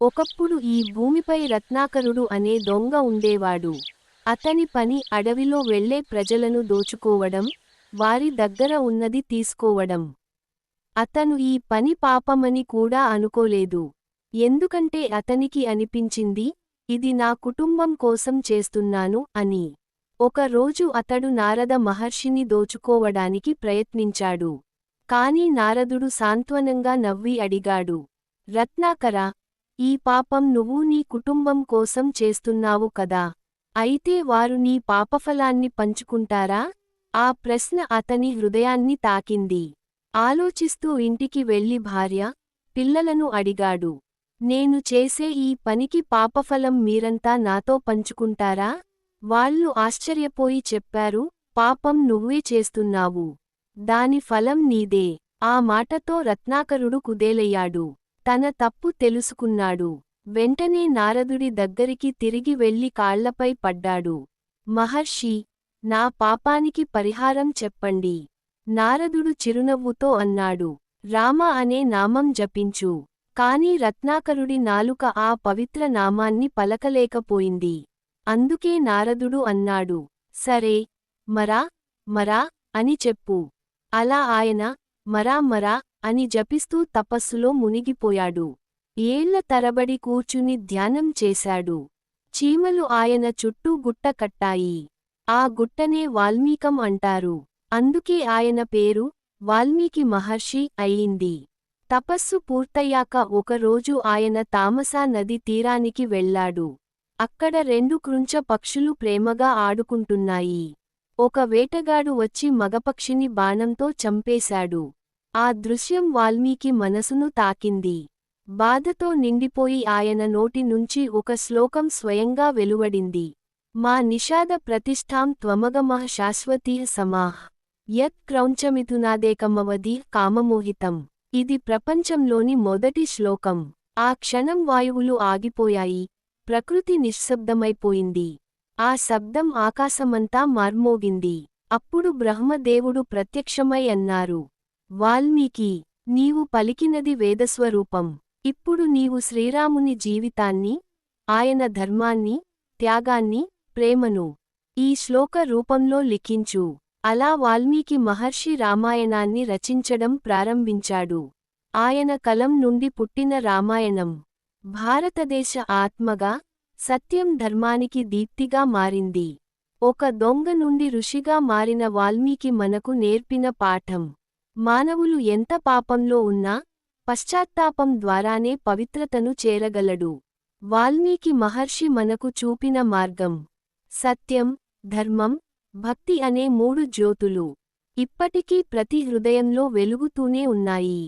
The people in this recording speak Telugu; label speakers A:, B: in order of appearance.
A: ఒకప్పుడు ఈ భూమిపై రత్నాకరుడు అనే దొంగ ఉండేవాడు. అతని పని అడవిలో వెళ్ళే ప్రజలను దోచుకోవడం వారి దగ్గర ఉన్నది తీసుకోవడం. అతను ఈ పని పాపమని కూడా అనుకోలేదు. ఎందుకంటే అతనికి అనిపించింది ఇది నా కుటుంబం కోసం చేస్తున్నాను అని. ఒక రోజు అతడు నారద మహర్షిని దోచుకోవడానికి ప్రయత్నించాడు. కాని నారదుడు సాంత్వనంగా నవ్వి అడిగాడు రత్నాకర ఈ పాపం నువ్వు నీ కుటుంబం కోసం చేస్తున్నావు కదా. అయితే వారు నీ పాపఫలాన్ని పంచుకుంటారా? ఆ ప్రశ్న అతని హృదయాన్ని తాకింది. ఆలోచిస్తూ ఇంటికి వెళ్ళి భార్య పిల్లలను అడిగాడు. నేను చేసే ఈ పనికి పాపఫలం మీరంతా నాతో పంచుకుంటారా? వాళ్ళు ఆశ్చర్యపోయి చెప్పారు పాపం నువ్వే చేస్తున్నావు. దాని ఫలం నీదే. ఆ మాటతో రత్నాకరుడు కుదేలయ్యాడు. తన తప్పు తెలుసుకున్నాడు. వెంటనే నారదుడి దగ్గరికి తిరిగి వెళ్ళి కాళ్ళపై పడ్డాడు. మహర్షి నా పాపానికి పరిహారం చెప్పండి. నారదుడు చిరునవ్వుతో అన్నాడు. రామ అనే నామం జపించు. కాని రత్నాకరుడి నాలుక ఆ పవిత్ర నామాన్ని పలకలేకపోయింది. అందుకే నారదుడు అన్నాడు. సరే మరా మరా అని చెప్పు. అలా ఆయన మరా మరా అని జపిస్తూ తపస్సులో మునిగిపోయాడు. ఏళ్ళ తరబడి కూర్చుని ధ్యానం చేశాడు. చీమలు ఆయన చుట్టూ గుట్ట కట్టాయి. ఆ గుట్టనే వాల్మీకం అంటారు. అందుకే ఆయన పేరు వాల్మీకి మహర్షి అయింది తపస్సు పూర్తయ్యాక ఒకరోజు ఆయన తామసా నది తీరానికి వెళ్ళాడు అక్కడ రెండు కృంచ పక్షులు ప్రేమగా ఆడుకుంటున్నాయి. ఒక వేటగాడు వచ్చి మగపక్షిని బాణంతో చంపేశాడు. ఆ దృశ్యం వాల్మీకి మనసును తాకింది. బాధతో నిండిపోయి ఆయన నోటి నుంచి ఒక శ్లోకం స్వయంగా వెలువడింది. మా నిషాద ప్రతిష్టాం త్వమగమః శాశ్వతీః సమాహ్ యత్ క్రౌంచమిథునాదేకమవధి కామమోహితం. ఇది ప్రపంచంలోని మొదటి శ్లోకం. ఆ క్షణం వాయువులు ఆగిపోయాయి. ప్రకృతి నిశ్శబ్దమైపోయింది. ఆ శబ్దం ఆకాశమంతా మార్మోగింది. అప్పుడు బ్రహ్మదేవుడు ప్రత్యక్షమై అన్నారు. వాల్మీకి నీవు పలికినది వేదస్వరూపం. ఇప్పుడు నీవు శ్రీరాముని జీవితాన్ని ఆయన ధర్మాన్ని త్యాగాన్ని ప్రేమను ఈ శ్లోక రూపంలో లిఖించు. అలా వాల్మీకి మహర్షి రామాయణాన్ని రచించడం ప్రారంభించాడు. ఆయన కలం నుండి పుట్టిన రామాయణం. భారతదేశ ఆత్మగా సత్యం ధర్మానికి దీప్తిగా మారింది. ఒక దొంగ నుండి ఋషిగా మారిన వాల్మీకి మనకు నేర్పిన పాఠం. మానవులు ఎంత పాపంలో ఉన్నా పశ్చాత్తాపం ద్వారానే పవిత్రతను చేరగలడు. వాల్మీకి మహర్షి మనకు చూపిన మార్గం. సత్యం ధర్మం భక్తి అనే మూడు జ్యోతులు ఇప్పటికీ ప్రతి హృదయంలో వెలుగుతూనే ఉన్నాయి.